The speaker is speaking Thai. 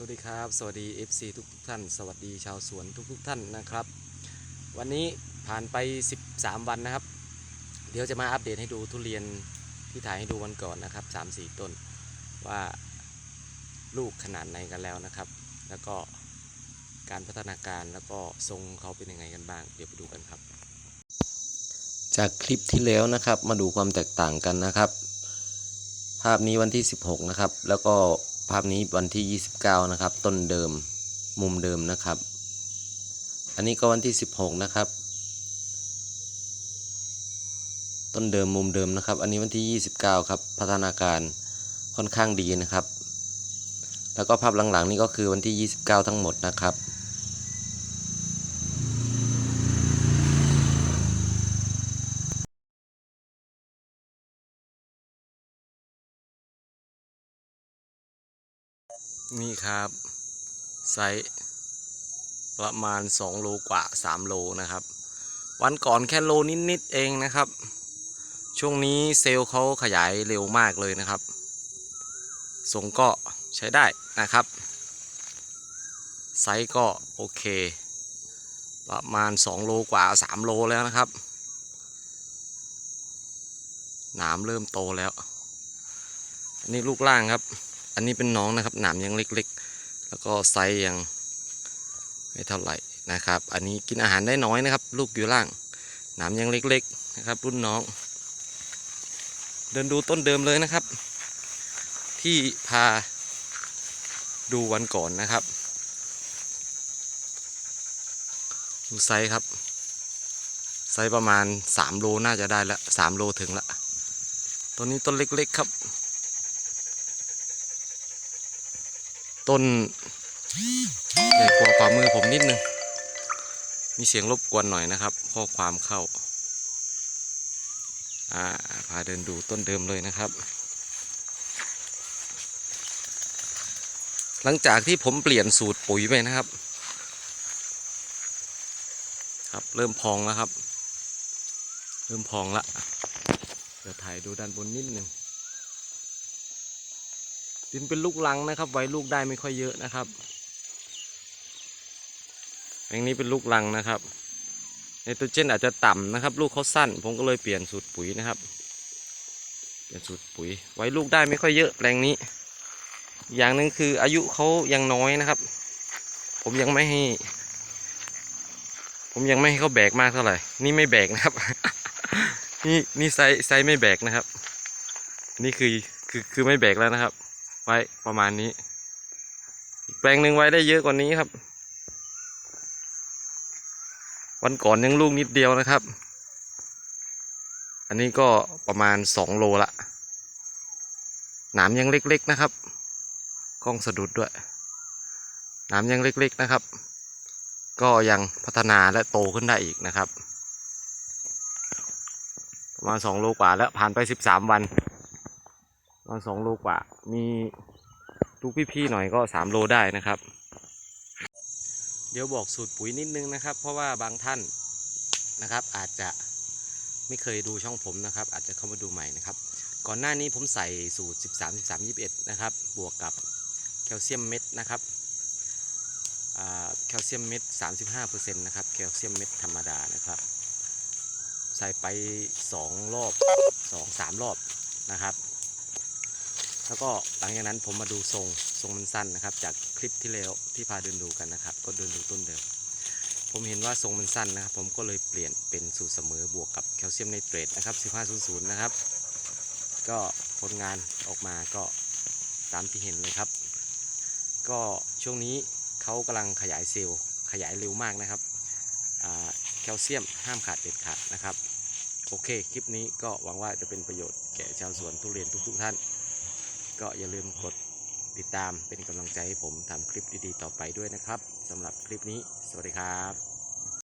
สวัสดีครับ สวัสดี FC ทุกทุกๆท่าน สวัสดีชาวสวนทุกทุกๆท่านนะครับ วันนี้ผ่านไป 13 วันนะครับ เดี๋ยวจะมาอัปเดตให้ดูทุเรียนที่ถ่ายให้ดูวันก่อนนะครับ 3-4 ต้นว่าลูกขนาดไหนกันแล้วนะครับ แล้วก็การพัฒนาการแล้วก็ทรงเขาเป็นยังไงกันบ้าง เดี๋ยวไปดูกันครับ จากคลิปที่แล้วนะครับมาดูความแตกต่างกันนะครับ ภาพนี้วันที่ 16 นะครับ แล้วก็ ภาพนี้วันที่ 29 นะครับ ต้นเดิมมุมเดิมนะครับ อันนี้ก็วันที่ 16 นะครับ ต้นเดิมมุมเดิมนะครับ อันนี้วันที่ 29 ครับ พัฒนาการค่อนข้างดีนะครับ แล้วก็ภาพหลังๆ นี่ก็คือวันที่ 29 ทั้งหมดนะครับ นี่ครับ ไซส์ประมาณ 2 โลกว่า 3 โลนะครับ วันก่อนแค่โลนิด ๆ เองนะครับ ช่วงนี้เซลล์เขาขยายเร็วมากเลยนะครับทรงก็ใช้ได้นะครับ ไซส์ก็โอเค ประมาณ 2 โลกว่า 3 โลแล้วนะครับหนามเริ่มโตแล้วนนี้ลูกล่างครับ อันนี้เป็นน้องนะครับหนามยังเล็กๆ แล้วก็ไซส์ยังไม่เท่าไหร่นะครับ อันนี้กินอาหารได้น้อยนะครับ ลูกอยู่ล่างหนามยังเล็กๆนะครับ รุ่นน้อง เดินดูต้นเดิมเลยนะครับ ที่พาดูวันก่อนนะครับดูไซส์ครับ ไซส์ประมาณ 3 โลน่าจะได้ล้ว3โลถึงละต้นนี้ต้นเล็กๆครับ ต้นใหญ่กว่าฝ่ามือผมนิดนึง มีเสียงรบกวนหน่อยนะครับ ข้อความเข้า อ่า พาเดินดูต้นเดิมเลยนะครับ หลังจากที่ผมเปลี่ยนสูตรปุ๋ยไปนะครับ ครับ เริ่มพองแล้วครับ เริ่มพองละเดี๋ยวถ่ายดูด้านบนนิดนึง ดินเป็นลูกลังนะครับไว้ลูกได้ไม่ค่อยเยอะนะครับแปลงนี้เป็นลูกลังนะครับไนโตรเจนอาจจะต่ำนะครับ ลูกเขาสั้น ผมก็เลยเปลี่ยนสูตรปุ๋ยนะครับเปลี่ยนสูตรปุ๋ย ไว้ลูกได้ไม่ค่อยเยอะแปลงนี้ อย่างหนึ่งคืออายุเขายังน้อยนะครับ ผมยังไม่ให้ ผมยังไม่ให้เขาแบกมากเท่าไหร่ นี่ไม่แบกนะครับ นี่นี่ไซไซส์ไม่แบกนะครับ นี่คือคือคือไม่แบกแล้วนะครับ ไว้ประมาณนี้อีกแปลงหนึ่งไว้ได้เยอะกว่านี้ครับ วันก่อนยังลูกนิดเดียวนะครับ อันนี้ก็ประมาณสองโลละหนามยังเล็กๆนะครับกล้องสะดุดด้วยหนามยังเล็กๆนะครับ ก็ยังพัฒนาและโตขึ้นได้อีกนะครับ ประมาณสองโลกว่าแล้วผ่านไปสิบสามวัน ประมาณสองโลกว่า มีลูกพี่ๆหน่อยก็สามโลได้นะครับ เดี๋ยวบอกสูตรปุ๋ยนิดนึงนะครับ เพราะว่าบางท่านนะครับ อาจจะไม่เคยดูช่องผมนะครับ อาจจะเข้ามาดูใหม่นะครับ ก่อนหน้านี้ผมใส่สูตร 13 13 21 นะครับ บวกกับแคลเซียมเม็ดนะครับแคลเซียมเม็ด 35%นะครับ แคลเซียมเม็ดธรรมดานะครับ ใส่ไป 2 รอบ 2 3 รอบนะครับ แล้วก็หลังจากนั้นผมมาดูทรงทรงมันสั้นนะครับ จากคลิปที่แล้วที่พาเดินดูกันนะครับ ก็เดินดูต้นเดิม ผมเห็นว่าทรงมันสั้นนะครับ ผมก็เลยเปลี่ยนเป็นสูตรเสมอบวกกับแคลเซียมไนเตรตนะครับ 1500 นะครับ ก็ผลงานออกมาก็ตามที่เห็นเลยครับ ก็ช่วงนี้เขากำลังขยายเซลล์ขยายเร็วมากนะครับแคลเซียมห้ามขาดเด็ดขาดนะครับ โอเค คลิปนี้ก็หวังว่าจะเป็นประโยชน์แก่ชาวสวนทุเรียนทุกๆท่าน ก็อย่าลืมกดติดตามเป็นกำลังใจให้ผมทำคลิปดีๆต่อไปด้วยนะครับสำหรับคลิปนี้ สวัสดีครับ